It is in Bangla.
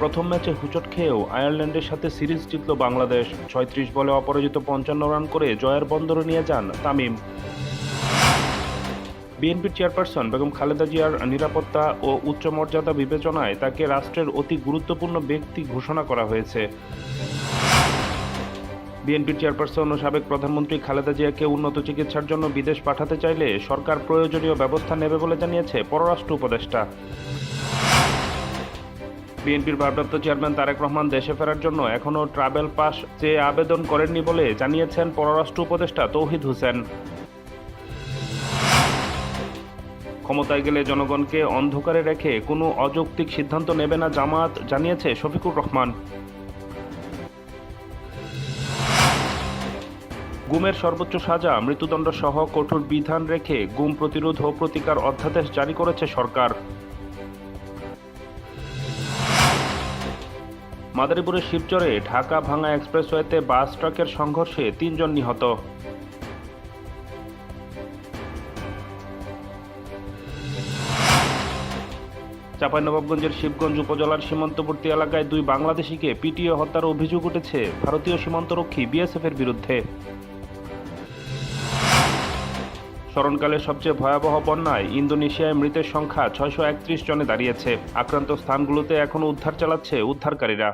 প্রথম ম্যাচে হুচট খেয়েও আয়ারল্যান্ডের সাথে সিরিজ জিতল বাংলাদেশ। ছয়ত্রিশ বলে অপরাজিত পঞ্চান্ন রান করে জয়ের বন্দরে নিয়ে যান তামিম। বিএনপির চেয়ারপারসন বেগম খালেদা জিয়ার নিরাপত্তা ও উচ্চ মর্যাদা বিবেচনায় তাকে রাষ্ট্রের অতি গুরুত্বপূর্ণ ব্যক্তি ঘোষণা করা হয়েছে। বিএনপির চেয়ারপারসন ও সাবেক প্রধানমন্ত্রী খালেদা জিয়াকে উন্নত চিকিৎসার জন্য বিদেশ পাঠাতে চাইলে সরকার প্রয়োজনীয় ব্যবস্থা নেবে বলে জানিয়েছে পররাষ্ট্র উপদেষ্টা। বিএনপির ভারপ্রাপ্ত চেয়ারম্যান তারেক রহমান দেশে ফেরার জন্য এখনও ট্রাভেল পাস চেয়ে আবেদন করেননি বলে জানিয়েছেন পররাষ্ট্র উপদেষ্টা তৌহিদ হোসেন। ক্ষমতায় গেলে জনগণকে অন্ধকারে রেখে কোনো অযৌক্তিক সিদ্ধান্ত নেবে না জামাত, জানিয়েছে শফিকুর রহমান। গুমের সর্বোচ্চ সাজা, মৃত্যুদণ্ড সহ কঠোর বিধান রেখে গুম প্রতিরোধ ও প্রতিকার অধ্যাদেশ জারি করেছে সরকার। মাদারীপুরের শিবচরে ঢাকা ভাঙা এক্সপ্রেসওয়েতে বাস ট্রাকের সংঘর্ষে তিনজন নিহত। চাঁপাইনবাবগঞ্জের শিবগঞ্জ উপজেলার সীমান্তবর্তী এলাকায় দুই বাংলাদেশিকে পিটিয়ে হত্যার অভিযোগ উঠেছে ভারতীয় সীমান্তরক্ষী বিএসএফের বিরুদ্ধে। স্মরণকালে সবচেয়ে ভয়াবহ বন্যায় ইন্দোনেশিয়ায় মৃতের সংখ্যা ছয়শো একত্রিশ জনে দাঁড়িয়েছে। আক্রান্ত স্থানগুলোতে এখনও উদ্ধার চালাচ্ছে উদ্ধারকারীরা।